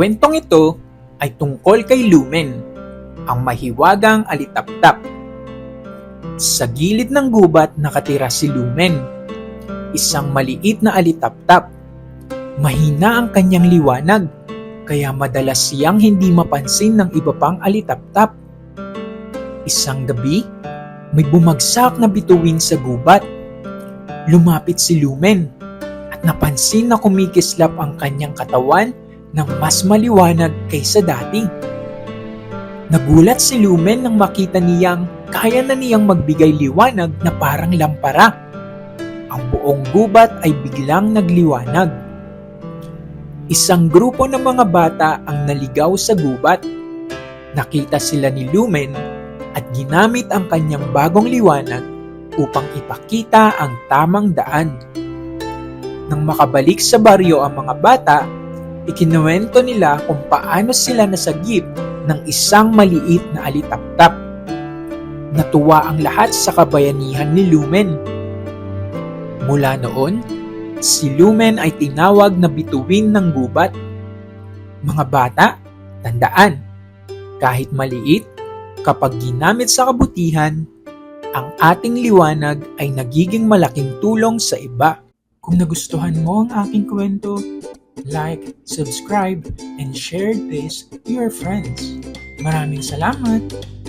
kwentong ito ay tungkol kay Lumen, ang mahiwagang alitaptap. Sa gilid ng gubat nakatira si Lumen, isang maliit na alitaptap. Mahina ang kanyang liwanag, kaya madalas siyang hindi mapansin ng iba pang alitaptap. Isang gabi, may bumagsak na bituin sa gubat. Lumapit si Lumen at napansin na kumikislap ang kanyang katawan ng mas maliwanag kaysa dati. Nagulat si Lumen nang makita niyang kaya na niyang magbigay liwanag na parang lampara. Ang buong gubat ay biglang nagliwanag. Isang grupo ng mga bata ang naligaw sa gubat. Nakita sila ni Lumen at ginamit ang kanyang bagong liwanag upang ipakita ang tamang daan. Nang makabalik sa baryo ang mga bata, ikinuwento nila kung paano sila nasagip ng isang maliit na alitaptap. Natuwa ang lahat sa kabayanihan ni Lumen. Mula noon, si Lumen ay tinawag na bituin ng gubat. Mga bata, tandaan, kahit maliit, kapag ginamit sa kabutihan, ang ating liwanag ay nagiging malaking tulong sa iba. Kung nagustuhan mo ang aking kwento, like, subscribe, and share this to your friends. Maraming salamat!